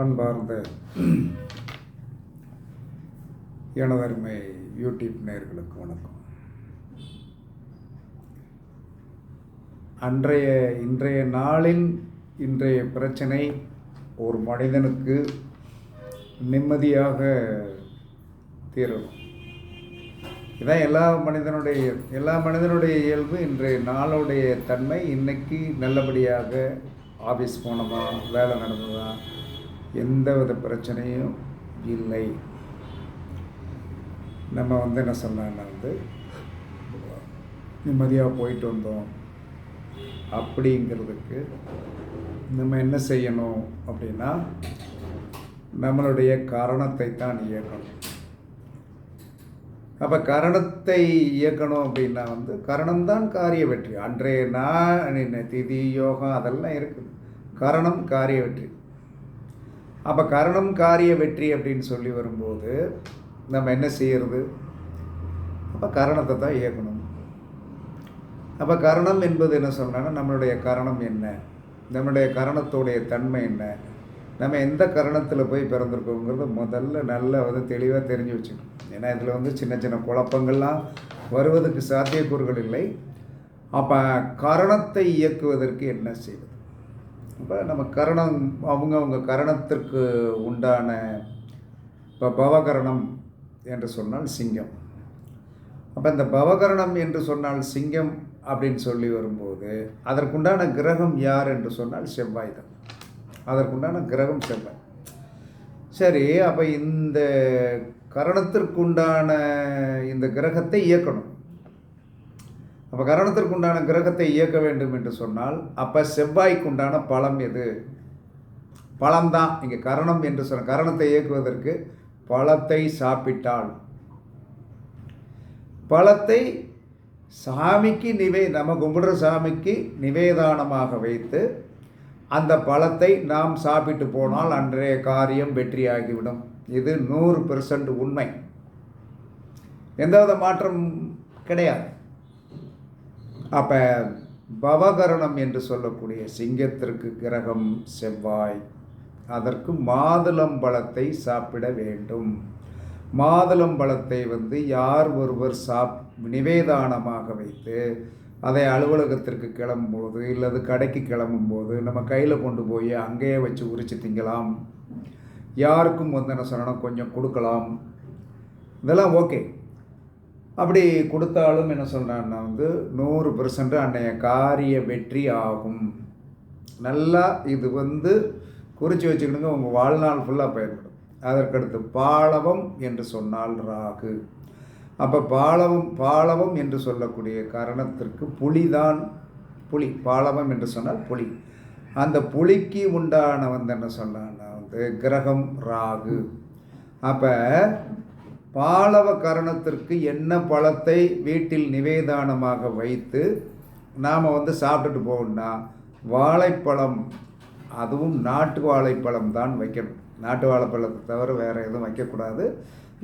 அன்பார்ந்த எனதருமை யூடியூப் நேர்களுக்கு வணக்கம். அன்றைய இன்றைய நாளின் இன்றைய பிரச்சனை ஒரு மனிதனுக்கு நிம்மதியாக தீரணும். இதான் எல்லா மனிதனுடைய எல்லா மனிதனுடைய இயல்பு இன்றைய நாளுடைய தன்மை. இன்னைக்கு நல்லபடியாக ஆஃபீஸ் போனோமா வேலை நடந்ததா எந்த வித பிரச்சனையும் இல்லை. நம்ம வந்து என்ன சொன்னான்னா வந்து நிம்மதியாக போயிட்டு வந்தோம் அப்படிங்கிறதுக்கு நம்ம என்ன செய்யணும் அப்படின்னா நம்மளுடைய காரணத்தை தான் இயக்கணும். அப்போ கரணத்தை இயக்கணும் அப்படின்னா வந்து கரணம்தான் காரிய வெற்றி. அன்றைய நான் திதி யோகம் அதெல்லாம் இருக்குது. கரணம் காரிய வெற்றி. அப்போ கரணம் காரிய வெற்றி அப்படின்னு சொல்லி வரும்போது நம்ம என்ன செய்கிறது அப்போ கரணத்தை தான் இயக்கணும். அப்போ கரணம் என்பது என்ன சொன்னால் நம்மளுடைய கரணம் என்ன? நம்மளுடைய கரணத்துடைய தன்மை என்ன? நம்ம எந்த கரணத்தில் போய் பிறந்திருக்கோங்கிறது முதல்ல நல்லா வந்து தெளிவாக தெரிஞ்சு வச்சுக்கணும். ஏன்னா இதில் வந்து சின்ன சின்ன குழப்பங்கள்லாம் வருவதற்கு சாத்தியக்கூறுகள் இல்லை. அப்போ கரணத்தை இயக்குவதற்கு என்ன செய்வது? அப்போ நம்ம கரணம் அவங்க அவங்க கரணத்திற்கு உண்டான இப்போ பவகரணம் என்று சொன்னால் சிங்கம். அப்போ இந்த பவகரணம் என்று சொன்னால் சிங்கம் அப்படின்னு சொல்லி வரும்போது அதற்குண்டான கிரகம் யார் என்று சொன்னால் செவ்வாய் தான். அதற்குண்டான கிரகம் செவ்வாய். சரி அப்போ இந்த கரணத்திற்குண்டான இந்த கிரகத்தை இயக்கணும். அப்போ கரணத்திற்குண்டான கிரகத்தை இயக்க வேண்டும் என்று சொன்னால் அப்போ செவ்வாய்க்குண்டான பழம் எது? பழம்தான் இங்கே கரணம் என்று சொன்ன கரணத்தை இயக்குவதற்கு பழத்தை சாப்பிட்டால் பழத்தை சாமிக்கு நிவே நம்ம கும்பிடுற சாமிக்கு நிவேதானமாக வைத்து அந்த பழத்தை நாம் சாப்பிட்டு போனால் அன்றைய காரியம் வெற்றியாகிவிடும். இது நூறு பெர்சன்ட் உண்மை. எந்தவித மாற்றம் கிடையாது. அப்போ பவகரணம் என்று சொல்லக்கூடிய சிங்கத்திற்கு கிரகம் செவ்வாய். அதற்கு மாதுளம்பழத்தை சாப்பிட வேண்டும். மாதுளம்பழத்தை வந்து யார் ஒருவர் சாப் நிவேதானமாக வைத்து அதை அலுவலகத்திற்கு கிளம்பும்போது இல்லது கடைக்கு கிளம்பும்போது நம்ம கையில் கொண்டு போய் அங்கேயே வச்சு உரித்து திங்கலாம். யாருக்கும் வந்து என்ன சொல்லணும்? கொஞ்சம் கொடுக்கலாம். இதெல்லாம் ஓகே. அப்படி கொடுத்தாலும் என்ன சொல்கிறான்னா வந்து நூறு பெர்சன்ட் அன்னைய காரிய வெற்றி ஆகும். நல்லா இது வந்து குறித்து வச்சுக்கணுங்க உங்கள் வாழ்நாள் ஃபுல்லாக பயன்படும் அதற்கடுத்து பாலவம் என்று சொன்னால் ராகு. அப்போ பாலவம் பாலவம் என்று சொல்லக்கூடிய காரணத்திற்கு புலிதான் புலி. பாலவம் என்று சொன்னால் புலி. அந்த புலிக்கு உண்டான வந்து என்ன சொன்னான்னா வந்து கிரகம் ராகு. அப்போ பாலவ கரணத்திற்கு என்ன பழத்தை வீட்டில் நிவேதானமாக வைத்து நாம் வந்து சாப்பிட்டுட்டு போகணும்னா வாழைப்பழம் அதுவும் நாட்டு வாழைப்பழம் தான் வைக்கணும். நாட்டு வாழைப்பழத்தை தவிர வேறு எதுவும் வைக்கக்கூடாது.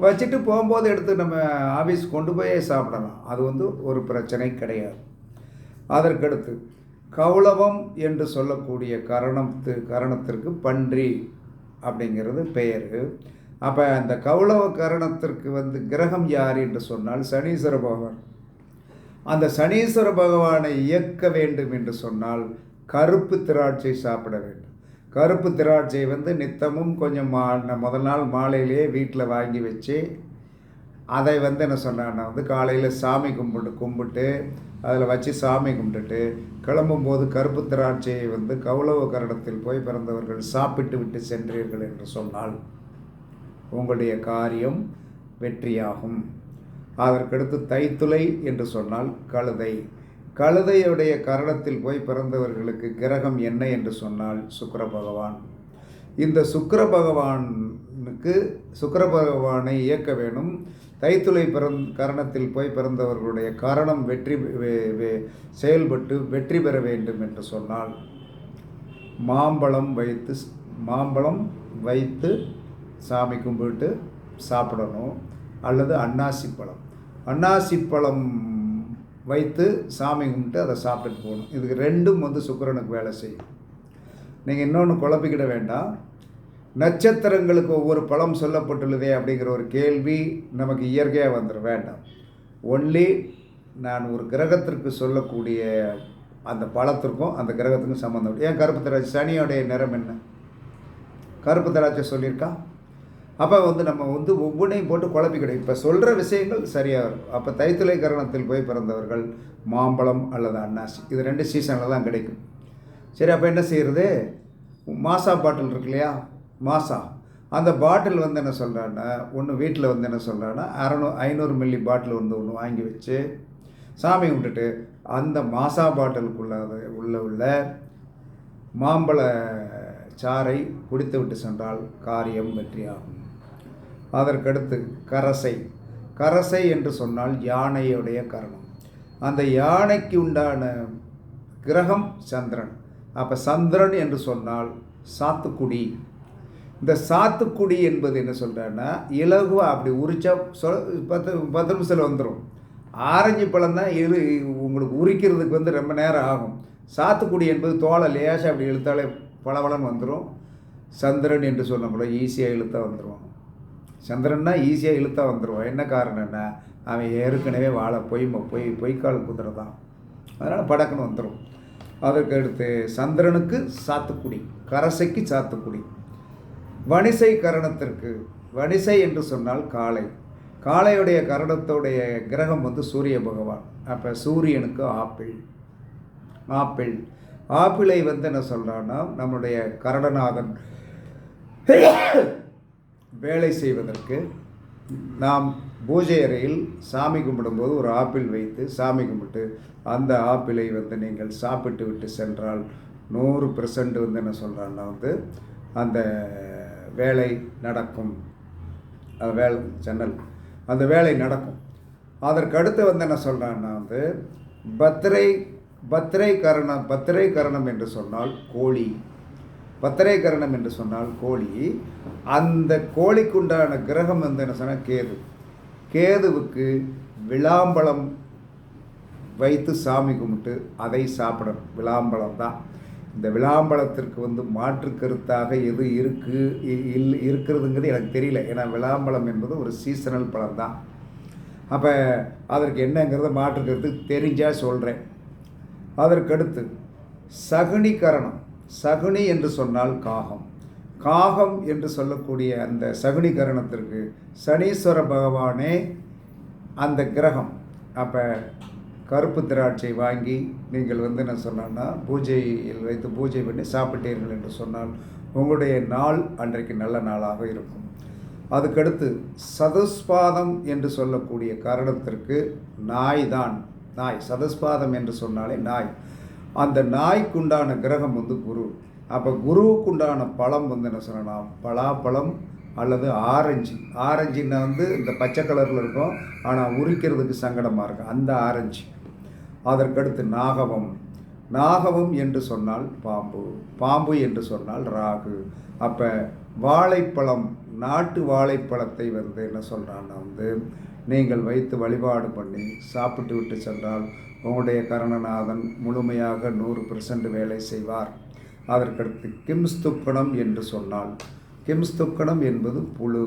வச்சுட்டு போகும்போது எடுத்து நம்ம ஆஃபீஸ் கொண்டு போயே சாப்பிடலாம். அது வந்து ஒரு பிரச்சனை கிடையாது. அதற்கடுத்து கௌளவம் என்று சொல்லக்கூடிய கரணத்து கரணத்திற்கு பன்றி அப்படிங்கிறது பெயர் அப்போ அந்த கௌளவ கரணத்திற்கு வந்து கிரகம் யார் என்று சொன்னால் சனீஸ்வர பகவான். அந்த சனீஸ்வர பகவானை இயக்க வேண்டும் என்று சொன்னால் கருப்பு திராட்சை சாப்பிட வேண்டும். கருப்பு திராட்சை வந்து நித்தமும் கொஞ்சம் மா முதல் நாள் மாலையிலேயே வீட்டில் வாங்கி வச்சு அதை வந்து என்ன சொன்னான்னா வந்து காலையில் சாமி கும்பிட்டு கும்பிட்டு அதில் வச்சு சாமி கும்பிட்டுட்டு கிளம்பும்போது கருப்பு திராட்சையை வந்து கௌளவ கரணத்தில் போய் பிறந்தவர்கள் சாப்பிட்டு விட்டு சென்றீர்கள் என்று சொன்னால் உங்களுடைய காரியம் வெற்றியாகும். அதற்கடுத்து தைத்துளை என்று சொன்னால் கழுதை. கழுதையுடைய கரணத்தில் போய் பிறந்தவர்களுக்கு கிரகம் என்ன என்று சொன்னால் சுக்கர பகவான். இந்த சுக்கர பகவானுக்கு சுக்கர பகவானை இயக்க வேணும். தைத்துளை பிறந் கரணத்தில் போய் பிறந்தவர்களுடைய காரணம் வெற்றி செயல்பட்டு வெற்றி பெற வேண்டும் என்று சொன்னால். மாம்பழம் வைத்து மாம்பழம் வைத்து சாமி கும்பிட்டு சாப்பிடணும். அல்லது அன்னாசி பழம். அன்னாசி பழம் வைத்து சாமி கும்பிட்டு அதை சாப்பிட்டுட்டு போகணும். இதுக்கு ரெண்டும் வந்து சுக்கிரனுக்கு வேலை செய்யும். நீங்கள் இன்னொன்று குழப்பிக்கிட வேண்டாம். நட்சத்திரங்களுக்கு ஒவ்வொரு பழம் சொல்லப்பட்டுள்ளதே அப்படிங்கிற ஒரு கேள்வி நமக்கு இயற்கையாக வந்துட வேண்டாம். ஒன்லி நான் ஒரு கிரகத்திற்கு சொல்லக்கூடிய அந்த பழத்திற்கும் அந்த கிரகத்துக்கும் சம்மந்தம் ஏன் கருப்பு திராட்சை? சனியோடைய நிறம் என்ன? கருப்பு திராட்சை சொல்லியிருக்கா? அப்போ வந்து நம்ம வந்து ஒவ்வொன்றையும் போட்டு குழப்பிக்கிடும் இப்போ சொல்கிற விஷயங்கள் சரியாக இருக்கும். அப்போ தைத்துளை கரணத்தில் போய் பிறந்தவர்கள் மாம்பழம் அல்லது அன்னாசி இது ரெண்டு சீசனில் தான் கிடைக்கும். சரி அப்போ என்ன செய்கிறது மாசா பாட்டில் இருக்கு இல்லையா? மாசா. அந்த பாட்டில் வந்து என்ன சொல்கிறான்னா ஒன்று வீட்டில் வந்து என்ன சொல்கிறான்னா அறநூ ஐநூறு மில்லி பாட்டில் வந்து ஒன்று வாங்கி வச்சு சாமி கும்பிட்டுட்டு அந்த மாசா பாட்டிலுக்குள்ள உள்ள உள்ள மாம்பழ சாறை குடித்து விட்டு சென்றால் காரியம் வெற்றியாகும். அதற்கடுத்து கரசை. கரசை என்று சொன்னால் யானையுடைய கரணம். அந்த யானைக்கு உண்டான கிரகம் சந்திரன். அப்போ சந்திரன் என்று சொன்னால் சாத்துக்குடி. இந்த சாத்துக்குடி என்பது என்ன சொல்கிறேன்னா இலகுவாக அப்படி உரிச்சா சொல் பத்து பத்து நிமிஷத்தில் வந்துடும் ஆரஞ்சு பழம் தான் இரு உங்களுக்கு உரிக்கிறதுக்கு வந்து ரொம்ப நேரம் ஆகும். சாத்துக்குடி என்பது தோலை லேசாக அப்படி இழுத்தாலே பளபளன்னு வந்துடும் சந்திரன் என்று சொன்ன போல ஈஸியாக இழுத்தா வந்துடும் சந்திரன்னா ஈஸியாக இழுத்தா வந்துடுவான் என்ன காரணம்னா அவன் ஏற்கனவே வாழை பொய் பொய் பொய்க்கால் குதிரை தான் அதனால் படக்குன்னு வந்துடும் அதற்கு அடுத்து சந்திரனுக்கு சாத்துக்குடி கரசைக்கு சாத்துக்குடி. வணிசை கரணத்திற்கு வணிசை என்று சொன்னால் காளை. காளையுடைய கரணத்துடைய கிரகம் வந்து சூரிய பகவான். அப்போ சூரியனுக்கு ஆப்பிள். ஆப்பிள். ஆப்பிளை வந்து என்ன சொல்கிறான்னா நம்மளுடைய கரணநாதன். வேலை செய்வதற்கு நாம் பூஜை அறையில் சாமி கும்பிடும்போது ஒரு ஆப்பிள் வைத்து சாமி கும்பிட்டு அந்த ஆப்பிளை வந்து நீங்கள் சாப்பிட்டு விட்டு சென்றால் நூறு பெர்சன்ட் வந்து என்ன சொல்கிறான்னா வந்து அந்த வேலை நடக்கும். அந்த வேலை ஜன்னல். அந்த வேலை நடக்கும். அதற்கு அடுத்து வந்து என்ன சொல்கிறான்னா வந்து பத்திரை பத்திரை கரணம் பத்திரை கரணம் என்று சொன்னால் கோழி. பத்திரை கரணம் என்று சொன்னால் கோழி. அந்த கோழிக்குண்டான கிரகம் வந்து என்ன சொன்னால் கேது. கேதுவுக்கு விளாம்பழம் வைத்து சாமி கும்பிட்டு அதை சாப்பிடணும். விளாம்பழம் தான். இந்த விளாம்பழத்திற்கு வந்து மாற்று கருத்தாக எது இருக்குது இல் இருக்கிறதுங்கிறது எனக்கு தெரியல. ஏன்னா விளாம்பழம் என்பது ஒரு சீசனல் பழம் தான். அப்போ அதற்கு என்னங்கிறத மாற்று கருத்து தெரிஞ்சால் சொல்கிறேன் அதற்கடுத்து சகுனிகரணம் சகுனி என்று சொன்னால் காகம். காகம் என்று சொல்லக்கூடிய அந்த சகுனி கரணத்திற்கு சனீஸ்வர பகவானே அந்த கிரகம். அப்போ கருப்பு திராட்சை வாங்கி நீங்கள் வந்து என்ன சொன்னான்னா பூஜையில் வைத்து பூஜை பண்ணி சாப்பிட்டீர்கள் என்று சொன்னால் உங்களுடைய நாள் அன்றைக்கு நல்ல நாளாக இருக்கும். அதுக்கடுத்து சதுஸ்பாதம் என்று சொல்லக்கூடிய காரணத்திற்கு நாய் தான். நாய் சதுஸ்பாதம் என்று சொன்னாலே நாய். அந்த நாய்க்குண்டான கிரகம் வந்து குரு. அப்போ குருவுக்குண்டான பழம் வந்து என்ன சொல்லலாம் பலாப்பழம் அல்லது ஆரஞ்சு. ஆரஞ்சுன்னா வந்து இந்த பச்சை கலரில் இருக்கும். ஆனால் உரிக்கிறதுக்கு சங்கடமாக இருக்கும் அந்த ஆரஞ்சு. அதற்கடுத்து நாகவம். நாகவம் என்று சொன்னால் பாம்பு. பாம்பு என்று சொன்னால் ராகு. அப்போ வாழைப்பழம் நாட்டு வாழைப்பழத்தை வந்து என்ன சொல்கிறான்னா வந்து நீங்கள் வைத்து வழிபாடு பண்ணி சாப்பிட்டு விட்டு சென்றால் உங்களுடைய கரணநாதன் முழுமையாக நூறு பெர்சன்ட் வேலை செய்வார். அதற்கடுத்து கிம்ஸ்துக்கணம் என்று சொன்னால் கிம்ஸ்துக்கணம் என்பது புழு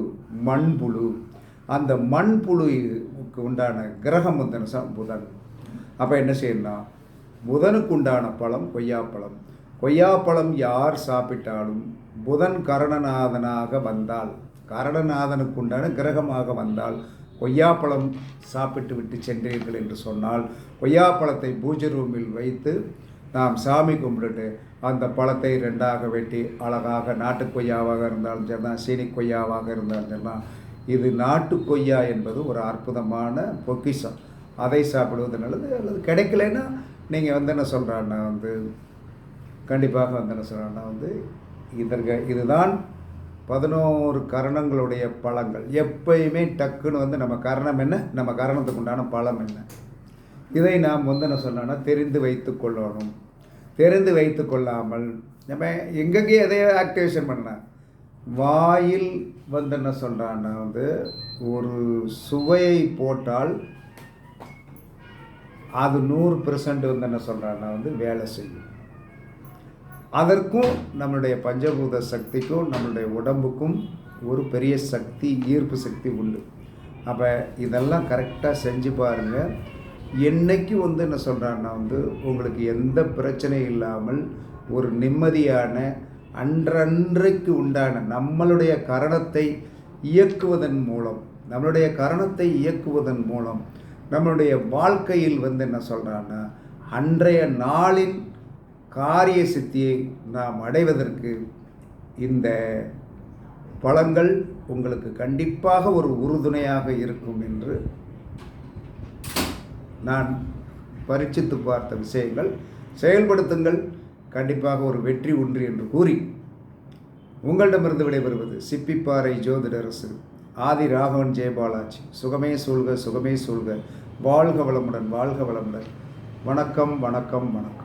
மண்புழு. அந்த மண்புழுக்கு உண்டான கிரகம் வந்து புதன். அப்போ என்ன செய்யணும்னா புதனுக்கு உண்டான பழம் கொய்யாப்பழம். கொய்யாப்பழம் யார் சாப்பிட்டாலும் புதன் கரணநாதனாக வந்தால் கரணநாதனுக்கு உண்டான கிரகமாக வந்தால் கொய்யாப்பழம் சாப்பிட்டு விட்டு சென்றீர்கள் என்று சொன்னால் கொய்யாப்பழத்தை பூஜை ரூமில் வைத்து நாம் சாமி கும்பிட்டுட்டு அந்த பழத்தை ரெண்டாக வெட்டி அழகாக நாட்டு கொய்யாவாக இருந்தாலும் சரிதான் சீனி கொய்யாவாக இருந்தாலும் சரிதான் இது நாட்டு கொய்யா என்பது ஒரு அற்புதமான பொக்கிஷம். அதை சாப்பிடுவது நல்லது அல்லது கிடைக்கலன்னா நீங்கள் வந்து என்ன சொல்கிறான்னா வந்து கண்டிப்பாக வந்து என்ன சொல்கிறான்னா வந்து இதற்கு இதுதான் பதினோரு கரணங்களுடைய பழங்கள். எப்பயுமே டக்குன்னு வந்து நம்ம கரணம் என்ன? நம்ம கரணத்துக்கு உண்டான பழம் என்ன? இதை நாம் வந்து என்ன சொன்னோன்னா தெரிந்து வைத்து கொள்ளணும். தெரிந்து வைத்து கொள்ளாமல் நம்ம எங்கெங்கே எதையோ ஆக்டிவேஷன் பண்ண வாயில் வந்து என்ன சொல்கிறான்னா வந்து ஒரு சுவையை போட்டால் அது நூறு பெர்சன்ட் வந்து என்ன சொல்கிறான்னா வந்து வேலை செய்யும். அதற்கும் நம்மளுடைய பஞ்சபூத சக்திக்கும் நம்மளுடைய உடம்புக்கும் ஒரு பெரிய சக்தி ஈர்ப்பு சக்தி உண்டு. அப்போ இதெல்லாம் கரெக்டாக செஞ்சு பாருங்கள் என்னைக்கு வந்து என்ன சொல்கிறான்னா வந்து உங்களுக்கு எந்த பிரச்சனையும் இல்லாமல் ஒரு நிம்மதியான அன்றன்றைக்கு உண்டான நம்மளுடைய கரணத்தை இயக்குவதன் மூலம் நம்மளுடைய கரணத்தை இயக்குவதன் மூலம் நம்மளுடைய வாழ்க்கையில் வந்து என்ன சொல்கிறான்னா அன்றைய நாளின் காரிய சித்தியை நாம் அடைவதற்கு இந்த பழங்கள் உங்களுக்கு கண்டிப்பாக ஒரு உறுதுணையாக இருக்கும் என்று நான் பரிச்சித்து பார்த்த விஷயங்கள். செயல்படுத்துங்கள். கண்டிப்பாக ஒரு வெற்றி உண்டு என்று கூறி உங்களிடமிருந்து விடைபெறுவது சிப்பிப்பாறை ஜோதிடரசு ஆதி ராகவன் ஜெயபாலாஜி சுகமே சூழ்க சுகமே சூழ்க. வாழ்க வளமுடன் வாழ்க வளமுடன். வணக்கம் வணக்கம் வணக்கம்.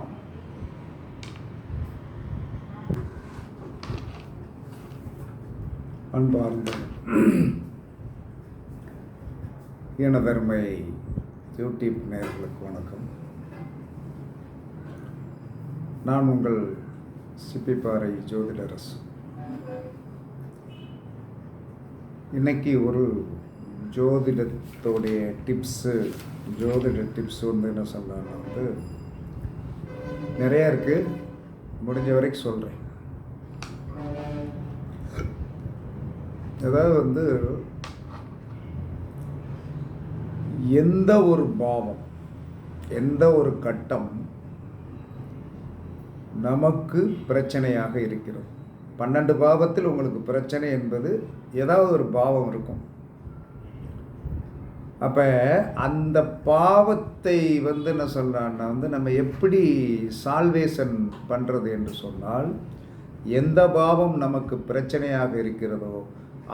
அன்பார்ந்த எனதருமை யூடியூப் நேர்களுக்கு வணக்கம். நான் உங்கள் சிப்பிப்பாறை ஜோதிடரசு. இன்னைக்கு ஒரு ஜோதிடத்தோடைய டிப்ஸு ஜோதிட டிப்ஸ் வந்து என்ன சொல்லலாம்னா வந்து நிறையா இருக்குது முடிஞ்ச வரைக்கும் சொல்கிறேன் அதாவது வந்து எந்த ஒரு பாவம் எந்த ஒரு கட்டம் நமக்கு பிரச்சனையாக இருக்கிறது. பன்னெண்டு பாவத்தில் உங்களுக்கு பிரச்சனை என்பது ஏதாவது ஒரு பாவம் இருக்கும். அப்போ அந்த பாவத்தை வந்து என்ன சொல்கிறான்னா வந்து நம்ம எப்படி சால்வேஷன் பண்ணுறது என்று சொன்னால் எந்த பாவம் நமக்கு பிரச்சனையாக இருக்கிறதோ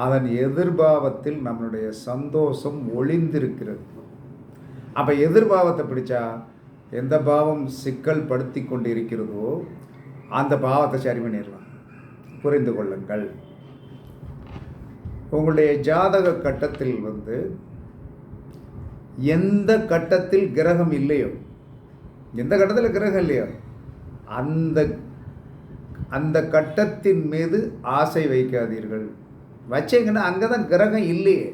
அதன் எதிர்பாவத்தில் நம்மளுடைய சந்தோஷம் ஒளிந்திருக்கிறது. அப்போ எதிர்பாவத்தை பிடிச்சா எந்த பாவம் சிக்கல் படுத்தி கொண்டு இருக்கிறதோ அந்த பாவத்தை சரி பண்ணிடலாம். புரிந்து கொள்ளுங்கள். உங்களுடைய ஜாதக கட்டத்தில் வந்து எந்த கட்டத்தில் கிரகம் இல்லையோ எந்த கட்டத்தில் கிரகம் இல்லையோ அந்த அந்த கட்டத்தின் மீது ஆசை வைக்காதீர்கள். வச்சிங்கன்னா அங்கே தான் கிரகம் இல்லையே.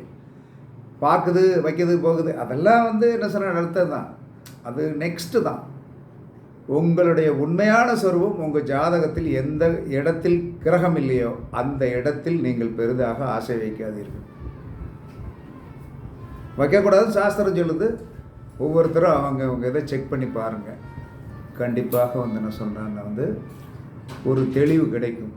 பார்க்குது வைக்குது போகுது. அதெல்லாம் வந்து என்ன சொல்கிற நடத்தது தான். அது நெக்ஸ்ட்டு தான். உங்களுடைய உண்மையான சொருவம் உங்கள் ஜாதகத்தில் எந்த இடத்தில் கிரகம் இல்லையோ அந்த இடத்தில் நீங்கள் பெரிதாக ஆசை வைக்காதீர்கள். வைக்கக்கூடாது சாஸ்திரம் சொல்லுது. ஒவ்வொருத்தரும் அவங்க அவங்க இதை செக் பண்ணி பாருங்கள் கண்டிப்பாக வந்து என்ன சொல்கிறாங்க வந்து ஒரு தெளிவு கிடைக்கும்.